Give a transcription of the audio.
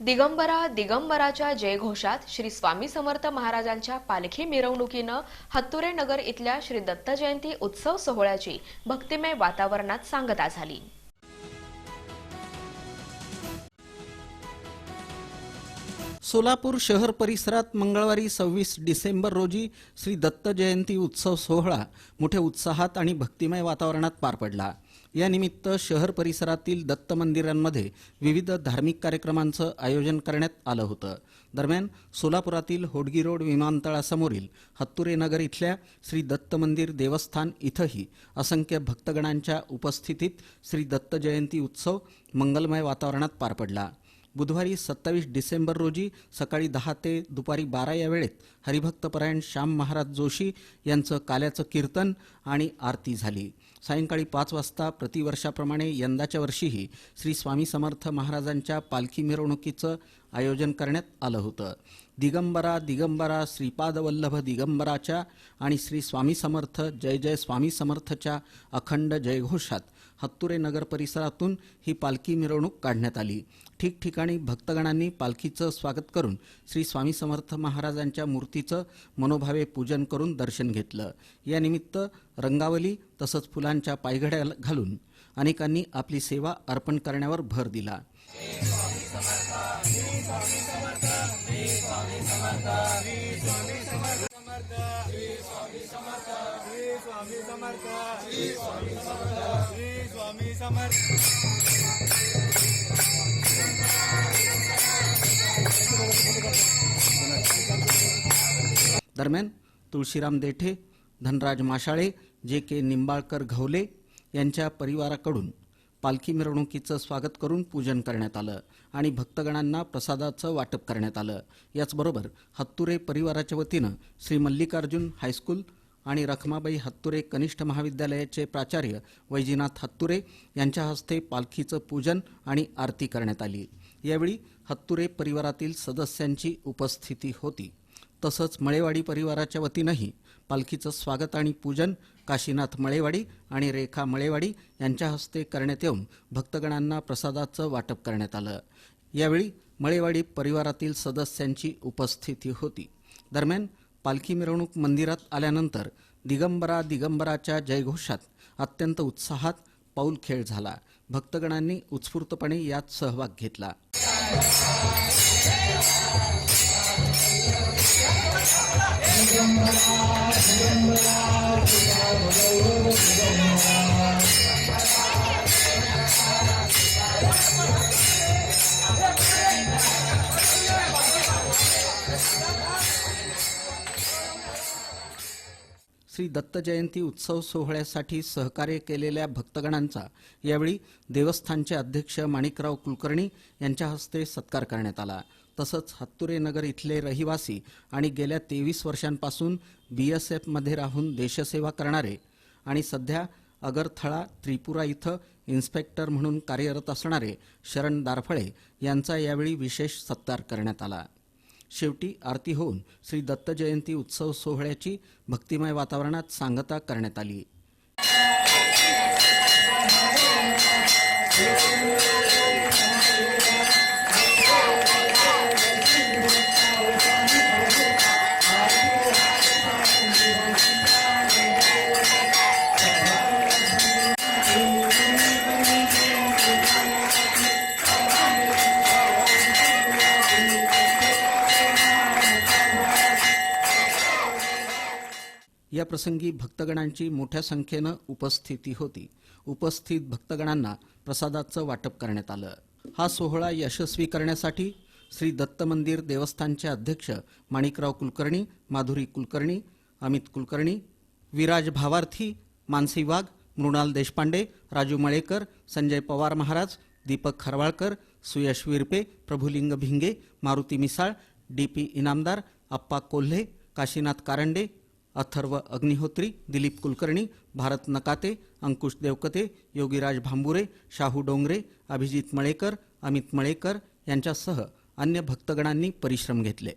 दिगंबरा दिगंबराच्या जयघोषात श्री स्वामी समर्थ महाराजांच्या पालखी मिरवणुकीनं हत्तुरे नगर इथल्या श्री दत्त जयंती उत्सव सोहळ्याची भक्तिमय वातावरणात सांगता झाली. सोलापूर शहर परिसरात मंगळवारी सव्वीस डिसेंबर रोजी श्री दत्त जयंती उत्सव सोहळा मोठ्या उत्साहात आणि भक्तिमय वातावरणात पार पडला. या निमित्त शहर परिसरातील दत्त मंदिरांमध्ये विविध धार्मिक कार्यक्रमांचं आयोजन करण्यात आलं होतं. दरम्यान सोलापुरातील होडगी रोड विमानतळासमोरील हत्तुरे नगर इथल्या श्री दत्त मंदिर देवस्थान इथंही असंख्य भक्तगणांच्या उपस्थितीत श्री दत्त जयंती उत्सव मंगलमय वातावरणात पार पडला. बुधवारी सत्तावीस डिसेंबर रोजी सकाळी दहा ते दुपारी बारा या वेळेत हरिभक्तपरायण श्याम महाराज जोशी यांचं काल्याचं कीर्तन आणि आरती झाली. सायंकाळी पाच वाजता प्रतिवर्षाप्रमाणे यंदाच्या वर्षीही श्री स्वामी समर्थ महाराजांच्या पालखी मिरवणुकीचं आयोजन करण्यात आलं होतं. दिगंबरा दिगंबरा श्रीपादवल्लभ दिगंबराच्या आणि श्री स्वामी समर्थ जय जय स्वामी समर्थच्या अखंड जयघोषात हत्तुरे नगर परिसरातून ही पालखी मिरवणूक काढण्यात आली. ठिकठिकाणी भक्तगणांनी पालखीचं स्वागत करून श्री स्वामी समर्थ महाराजांच्या मूर्तीचं मनोभावे पूजन करून दर्शन घेतलं. यानिमित्त रंगावली तसंच फुलांच्या पायघड्या घालून अनेकांनी आपली सेवा अर्पण करण्यावर भर दिला. स्वामी समर्थ श्री स्वामी समर्थ श्री स्वामी समर्थ दरम्यान तुळशीराम देठे धनराज माशाळे जे के निंबाळकर घवले यांच्या परिवाराकडून पालखी मिरवणुकीचं स्वागत करून पूजन करण्यात आलं आणि भक्तगणांना प्रसादाचं वाटप करण्यात आलं. याचबरोबर हत्तुरे परिवाराच्या वतीनं श्री मल्लिकार्जुन हायस्कूल आणि रखमाबाई हत्तुरे कनिष्ठ महाविद्यालयाचे प्राचार्य वैजीनाथ हत्तुरे यांच्या हस्ते पालखीचं पूजन आणि आरती करण्यात आली. यावेळी हत्तुरे परिवारातील सदस्यांची उपस्थिती होती. तसंच मळेवाडी परिवाराच्या वतीनंही पालखीचं स्वागत आणि पूजन काशीनाथ मळेवाडी आणि रेखा मळेवाडी यांच्या हस्ते करण्यात येऊन भक्तगणांना प्रसादाचं वाटप करण्यात आलं. यावेळी मळेवाडी परिवारातील सदस्यांची उपस्थिती होती. दरम्यान पालखी मिरवणूक मंदिरात आल्यानंतर दिगंबरा दिगंबराच्या जयघोषात अत्यंत उत्साहात पाऊल खेळ झाला. भक्तगणांनी उत्स्फूर्तपणे यात सहभाग घेतला. श्री दत्त जयंती उत्सव सोहळ्यासाठी सहकार्य केलेल्या भक्तगणांचा यावेळी देवस्थानचे अध्यक्ष माणिकराव कुलकर्णी यांच्या हस्ते सत्कार करण्यात आला. तसंच हत्तुरे नगर इथले रहिवासी आणि गेल्या तेवीस वर्षांपासून बी एस एफमध्ये राहून देशसेवा करणारे आणि सध्या अगरथळा त्रिपुरा इथं इन्स्पेक्टर म्हणून कार्यरत असणारे शरण दारफळे यांचा यावेळी विशेष सत्कार करण्यात आला. शेवटी आरती होऊन श्री दत्त जयंती उत्सव सोहळ्याची भक्तिमय वातावरणात सांगता करण्यात आली. या प्रसंगी भक्तगणांची मोठ्या संख्येनं उपस्थिती होती. उपस्थित भक्तगणांना प्रसादाचं वाटप करण्यात आलं. हा सोहळा यशस्वी करण्यासाठी श्री दत्त मंदिर देवस्थानचे अध्यक्ष माणिकराव कुलकर्णी माधुरी कुलकर्णी अमित कुलकर्णी विराज भावार्थी मानसी वाघ मृणाल देशपांडे राजू मळेकर संजय पवार महाराज दीपक खरवाळकर सुयश विरपे प्रभुलिंग भिंगे मारुती मिसाळ डी पी इनामदार आप्पा कोल्हे काशीनाथ कारंडे अथर्व अग्निहोत्री दिलीप कुलकर्णी भारत नकाते अंकुश देवकते योगीराज भांबुरे शाहू डोंगरे अभिजित मळेकर अमित मळेकर यांच्यासह अन्य भक्तगणांनी परिश्रम घेतले.